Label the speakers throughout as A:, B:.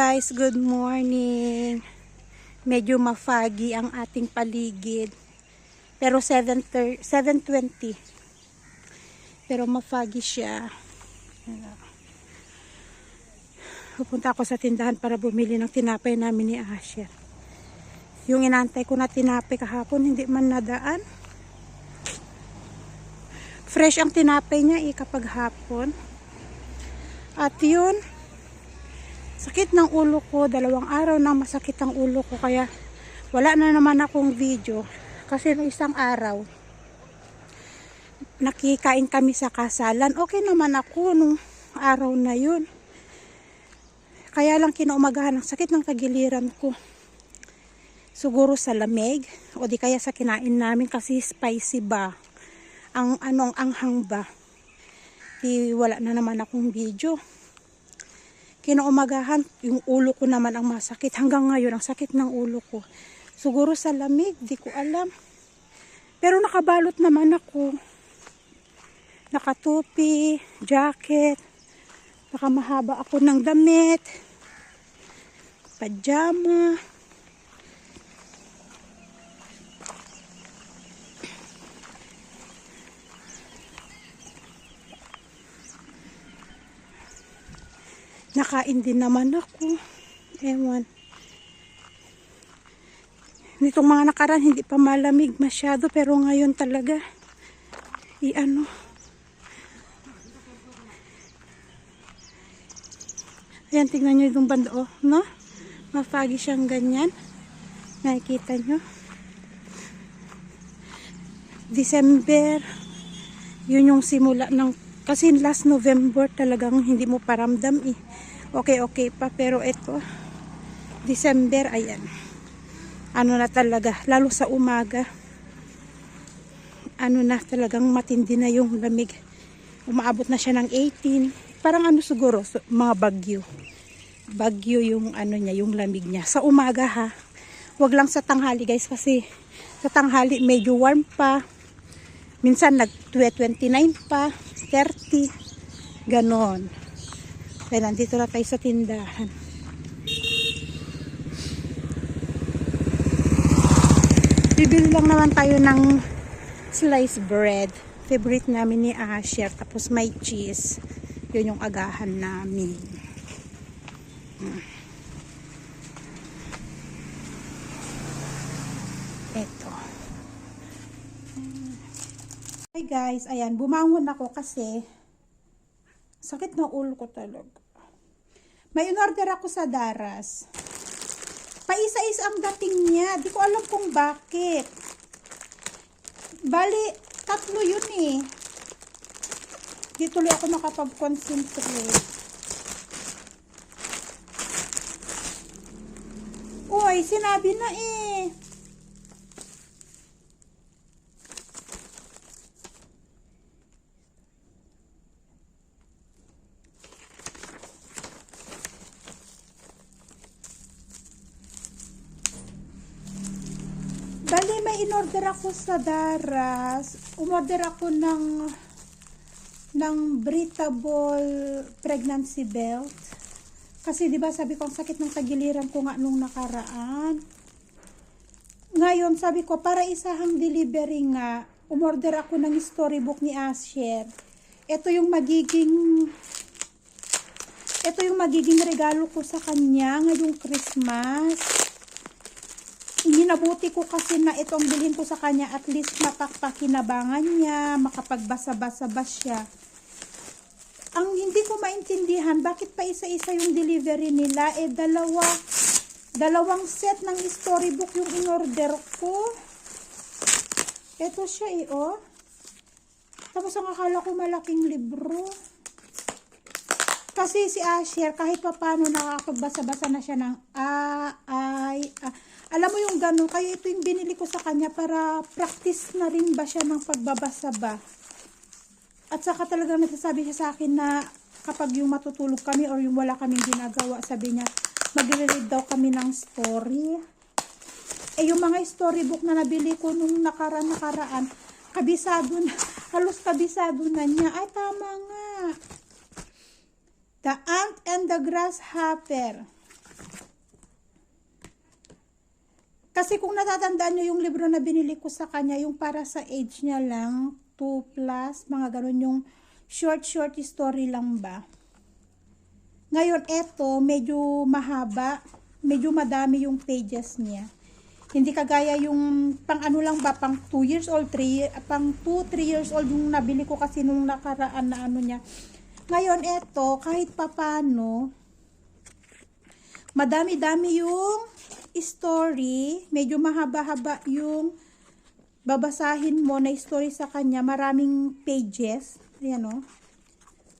A: guys, good morning. Medyo mafagi ang ating paligid. Pero 7:30 7.20. Pero mafagi siya. Pupunta ako sa tindahan para bumili ng tinapay namin ni Asher. Yung inantay ko na tinapay kahapon, hindi man nadaan. Fresh ang tinapay niya eh kapag hapon. At yun, sakit ng ulo ko, dalawang araw nang masakit ang ulo ko kaya wala na naman akong video. Kasi no isang araw nakikain kami sa kasalan. Okay naman ako nung araw na yun. Kaya lang kinaumagahan ang sakit ng tagiliran ko. Siguro sa lamig o di kaya sa kinain namin kasi spicy ba? Ang anong anghang ba? Di wala na naman akong video kinaumagahan, yung ulo ko naman ang masakit. Hanggang ngayon, ang sakit ng ulo ko. Siguro sa lamig, di ko alam. Pero nakabalot naman ako. Nakatupi, jacket, nakamahaba ako ng damit, pajama. Nakain din naman ako. Ewan. Nitong mga nakaraan, hindi pa malamig masyado. Pero ngayon talaga, i-ano. Ayan, tingnan nyo itong banda, oh, no? Mafagi siyang ganyan. Nakikita nyo? December, yun yung simula ng, kasi last November talagang hindi mo paramdam eh okay okay pa pero ito December ayan. Ano na talaga lalo sa umaga ano na talagang matindi na yung lamig. Umaabot na siya ng 18 parang ano siguro mga bagyo. Bagyo yung ano niya yung lamig niya. Sa umaga ha wag lang sa tanghali guys kasi sa tanghali medyo warm pa. Minsan nag 29 pa 30 ganon kaya nandito na tayo sa tindahan. Bibili lang naman tayo ng sliced bread. Favorite namin ni Asher. Tapos may cheese. Yun yung agahan namin. Hmm. Ito. Hi guys, ayan, bumangon ako kasi sakit ng ulo ko talaga. May in-order ako sa Daras. Paisa-isa ang dating niya. Di ko alam kung bakit. Bali, tatlo yun eh. Di tuloy ako nakapag-concentrate. Uy, sinabi na eh. May in-order ako sa Daras. Umorder ako ng ng breathable pregnancy belt. Kasi 'di ba sabi ko ang sakit ng tagiliran ko nga nung nakaraan. Ngayon sabi ko para isahang delivery nga, umorder ako ng storybook ni Asher. Ito yung magiging ito yung magiging regalo ko sa kanya ngayong Christmas minabuti ko kasi na itong bilhin ko sa kanya at least mapakpakinabangan niya, makapagbasa-basa ba siya. Ang hindi ko maintindihan, bakit pa isa-isa yung delivery nila? Eh, dalawa, dalawang set ng storybook yung in-order ko. Ito siya eh, oh. Tapos ang akala ko malaking libro. Kasi si Asher, kahit pa paano nakakapagbasa-basa na siya ng A, I, A. Alam mo yung gano'n, kaya ito yung binili ko sa kanya para practice na rin ba siya ng pagbabasa ba. At saka talaga nagsasabi siya sa akin na kapag yung matutulog kami or yung wala kaming ginagawa, sabi niya, magre-read daw kami ng story. Eh yung mga storybook na nabili ko nung nakaraan-nakaraan, kabisado na, halos kabisado na niya. Ay, tama nga. The Ant and the Grasshopper. Kasi kung natatandaan nyo yung libro na binili ko sa kanya, yung para sa age niya lang, 2 plus, mga ganun yung short short story lang ba. Ngayon, eto, medyo mahaba, medyo madami yung pages niya. Hindi kagaya yung pang ano lang ba, pang 2 years old, 3, pang 2, 3 years old yung nabili ko kasi nung nakaraan na ano niya. Ngayon, eto, kahit papano, madami-dami yung story, medyo mahaba-haba yung babasahin mo na story sa kanya, maraming pages. Ayan o.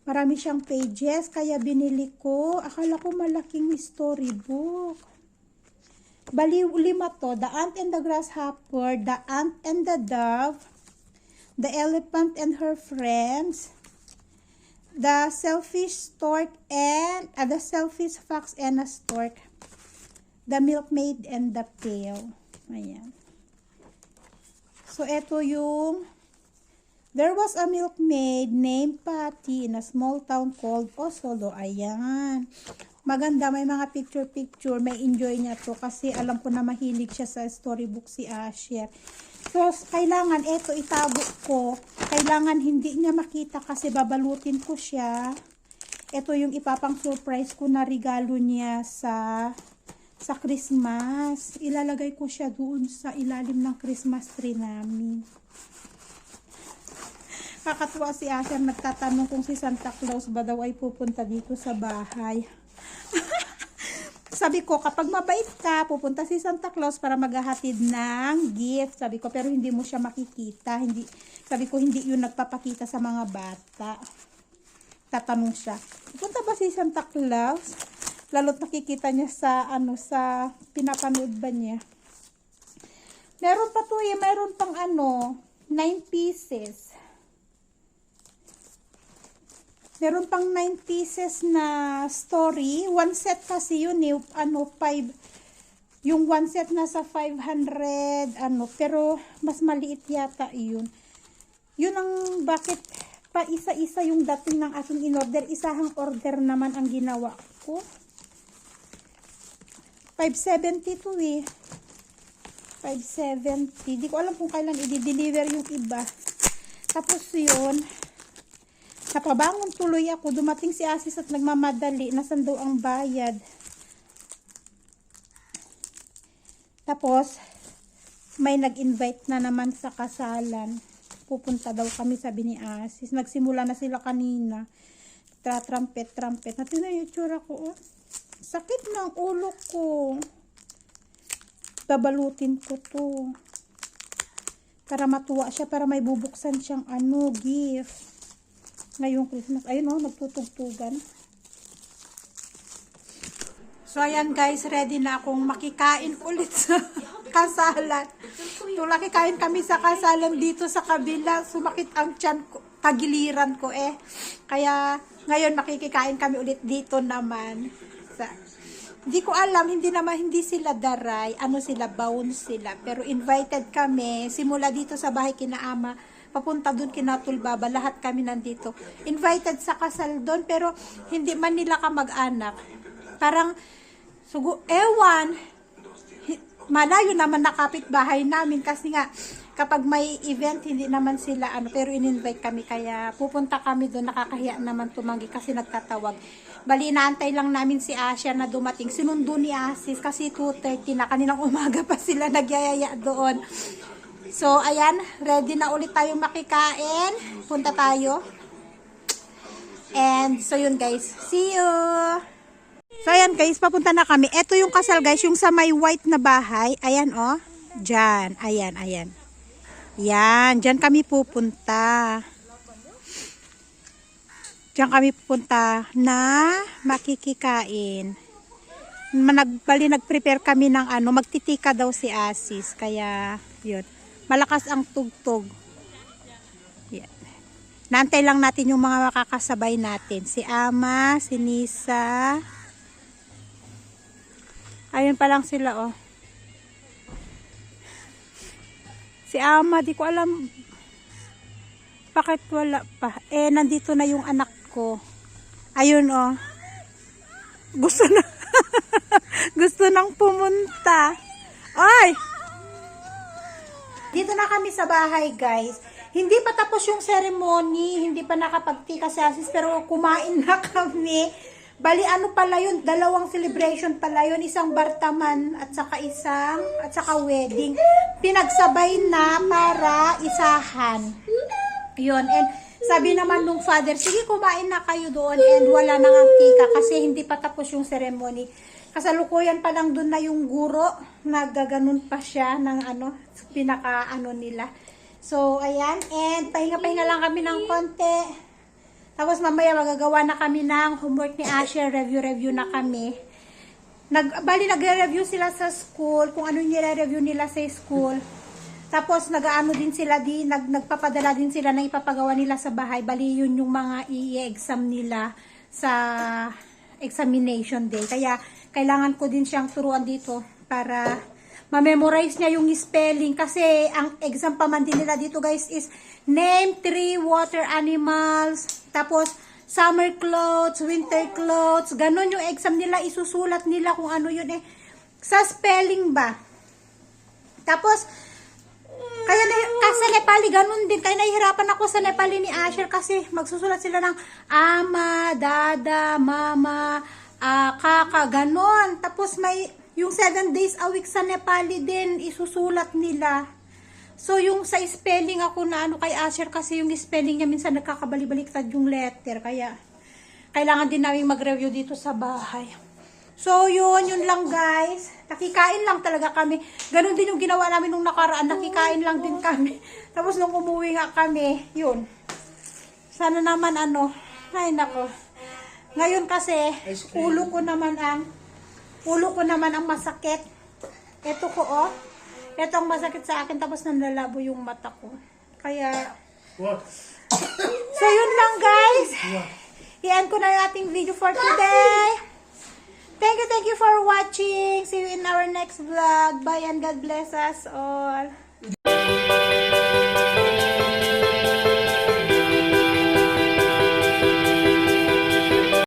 A: Marami siyang pages, kaya binili ko. Akala ko malaking storybook. Bali, lima to. The Ant and the Grasshopper, The Ant and the Dove, The Elephant and Her Friends, The Selfish Stork and, uh, The Selfish Fox and a Stork, The Milkmaid and the Pail. Ayan. So, ito yung There was a milkmaid named Patty in a small town called Osolo. Ayan. Maganda, may mga picture-picture. May enjoy niya to kasi alam ko na mahilig siya sa storybook si Asher. So, kailangan ito itago ko. Kailangan hindi niya makita kasi babalutin ko siya. Ito yung ipapang surprise ko na regalo niya sa sa Christmas. Ilalagay ko siya doon sa ilalim ng Christmas tree namin. Kakatuwa si Asher nagtatanong kung si Santa Claus ba daw ay pupunta dito sa bahay. Sabi ko, kapag mabait ka, pupunta si Santa Claus para maghahatid ng gift. Sabi ko, pero hindi mo siya makikita. Hindi, sabi ko, hindi yun nagpapakita sa mga bata. Tatanong siya, pupunta ba si Santa Claus? Lalo't nakikita niya sa, ano, sa pinapanood ba niya. Meron pa to eh, meron pang ano, 9 pieces. Meron pang 9 pieces na story. One set kasi yun eh. Ano, 5. Yung one set nasa 500. Ano, pero mas maliit yata yun. Yun ang bakit pa isa-isa yung dating ng aking in-order. Isahang order naman ang ginawa ko. 570 to eh. 570. Di ko alam kung kailan i-deliver yung iba. Tapos yun, Napabangon tuloy ako. Dumating si Asis at nagmamadali. Nasaan daw ang bayad? Tapos, may nag-invite na naman sa kasalan. Pupunta daw kami, sabi ni Asis. Nagsimula na sila kanina. Tra trumpet, trumpet. Natin na yung tsura ko. Oh. Sakit ng ulo ko. Babalutin ko to. Para matuwa siya, para may bubuksan siyang ano, gift ngayong Christmas. Ayun o, oh, nagtutugtugan. So, ayan guys, ready na akong makikain ulit sa kasalan. Tulaki kain kami sa kasalan dito sa kabila. Sumakit ang tiyan ko, tagiliran ko eh. Kaya, ngayon makikikain kami ulit dito naman. Sa, hindi ko alam, hindi naman, hindi sila daray, ano sila, bounce sila. Pero invited kami, simula dito sa bahay kinaama, papunta doon kinatulbaba, lahat kami nandito. Invited sa kasal doon, pero hindi man nila ka mag-anak. Parang, sugo, ewan, malayo naman nakapit bahay namin kasi nga, kapag may event, hindi naman sila, ano, pero in-invite kami, kaya pupunta kami doon, nakakahiya naman tumanggi kasi nagtatawag. Bali, inaantay lang namin si Asya na dumating. Sinundo ni Asis kasi 2.30 na, kaninang umaga pa sila nagyayaya doon. So, ayan, ready na ulit tayo makikain. Punta tayo. And, so yun guys, see you! So, ayan guys, papunta na kami. Ito yung kasal guys, yung sa may white na bahay. Ayan oh, dyan. Ayan, ayan. Yan, dyan kami pupunta. Diyan kami pupunta na makikikain. Nagbali, nag-prepare kami ng ano, magtitika daw si Asis. Kaya, yun malakas ang tugtog. Yan. Nantay lang natin yung mga makakasabay natin. Si Ama, si Nisa. Ayun pa lang sila, oh. Si Ama, di ko alam bakit wala pa. Eh, nandito na yung anak ko. Ayun, oh. Gusto na. gusto nang pumunta. Ay! Dito na kami sa bahay, guys. Hindi pa tapos yung ceremony, hindi pa nakapagtika si Asis, pero kumain na kami. Bali, ano pala yun? Dalawang celebration pala yun. Isang bartaman at saka isang, at saka wedding. Pinagsabay na para isahan. Yun. And sabi naman nung father, sige kumain na kayo doon and wala nang ang tika kasi hindi pa tapos yung ceremony. Kasalukuyan pa lang doon na yung guro, nagaganon pa siya ng ano, pinaka ano nila. So, ayan. And pahinga-pahinga lang kami ng konti. Tapos mamaya magagawa na kami ng homework ni Asher, review-review na kami. Nag, bali, nagre-review sila sa school, kung ano nire-review nila sa school. Tapos nag-aano din sila di nag nagpapadala din sila na ipapagawa nila sa bahay. Bali yun yung mga i-exam nila sa examination day. Kaya kailangan ko din siyang turuan dito para ma-memorize niya yung spelling kasi ang exam pa man din nila dito guys is name three water animals tapos summer clothes, winter clothes, ganun yung exam nila, isusulat nila kung ano yun eh. Sa spelling ba? Tapos, kaya na, kasi Nepali, ganun din. Kaya nahihirapan ako sa Nepali ni Asher kasi magsusulat sila ng ama, dada, mama, ah, kaka, ganun. Tapos may, yung seven days a week sa Nepali din, isusulat nila. So, yung sa spelling ako na ano kay Asher kasi yung spelling niya minsan nagkakabali-baliktad yung letter. Kaya, kailangan din namin mag-review dito sa bahay. So, yun, yun lang guys. Nakikain lang talaga kami. Ganon din yung ginawa namin nung nakaraan. Nakikain lang din kami. Tapos nung umuwi nga kami, yun. Sana naman ano, ay nako. Ngayon kasi, ulo ko naman ang, ulo ko naman ang masakit. Ito ko oh. Ito ang masakit sa akin tapos nanlalabo yung mata ko. Kaya,
B: What?
A: so yun lang guys. Iyan ko na yung ating video for today. Thank you, thank you for watching. See you in our next vlog. Bye and God bless us all.